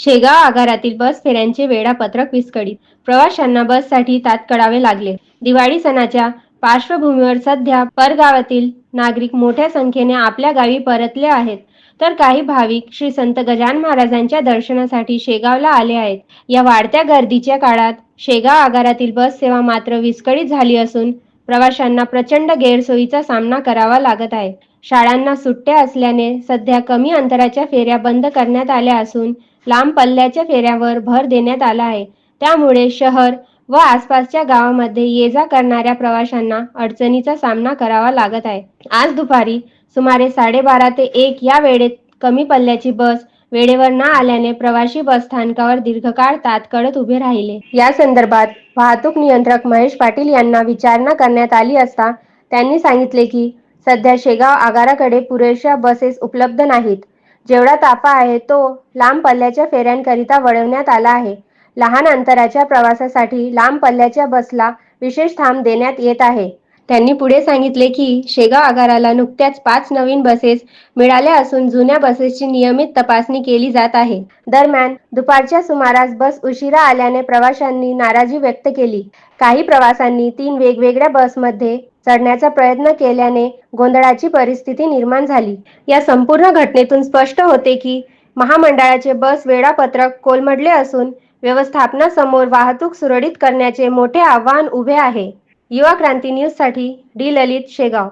शेगाव आगारातील बस फेऱ्यांचे वेळापत्रक विस्कळीत. प्रवाशांना बससाठी तात्कळावे लागले. दिवाळी सणाच्या पार्श्वभूमीवर सध्या परगावातील नागरिक मोठ्या संख्येने आपल्या गावी परतले आहेत. तर काही भाविक श्री संत गजान महाराजांच्या दर्शनासाठी शेगावला आले आहेत. या वाढत्या गर्दीच्या काळात शेगाव आगारातील बस सेवा मात्र विस्कळीत झाली असून प्रवाशांना प्रचंड गैरसोयीचा सामना करावा लागत आहे. शाळांना सुट्ट्या असल्याने सध्या कमी अंतराच्या फेऱ्या बंद करण्यात आल्या असून लांब पल्ल्याच्या फेऱ्यावर भर देण्यात आला आहे. त्यामुळे शहर व आसपासच्या गावामध्ये ये जा करणाऱ्या प्रवाशांना अडचणीचा सामना करावा लागत आहे. आज दुपारी सुमारे साडेबारा ते एक या वेळेत कमी पल्ल्याची बस वेळेवर न आल्याने प्रवासी बस स्थानकावर दीर्घकाळ तात्कडत उभे राहिले. या संदर्भात वाहतूक नियंत्रक महेश पाटील यांना विचारणा करण्यात आली असता त्यांनी सांगितले की सध्या शेगाव आगाराकडे पुरेशा बसेस उपलब्ध नाहीत. जेवढा ताफा आहे तो लांब पल्ल्याच्या फेऱ्यांकरिता वळवण्यात आला आहे. लहान अंतराच्या प्रवासासाठी लांब पल्ल्याच्या बसला विशेष थांब देण्यात येत आहे. त्यांनी पुढे सांगितले की शेगाव आगाराला नुकत्याच पाच नवीन बसेस मिळाल्या असून जुन्या बसेसची नियमित तपासणी केली जात आहे. दरम्यान दुपारच्या सुमारास बस उशिरा आल्याने प्रवाशांनी नाराजी व्यक्त केली. काही प्रवाशांनी तीन वेगवेगळ्या बसमध्ये चढण्याचा प्रयत्न केल्याने गोंधळाची परिस्थिती निर्माण झाली. या संपूर्ण घटनेतून स्पष्ट होते की महामंडळाचे बस वेळापत्रक कोलमडले असून व्यवस्थापनासमोर वाहतूक सुरळीत करण्याचे मोठे आव्हान उभे आहे. युवा क्रांती न्यूजसाठी डी. ललित शेगाव.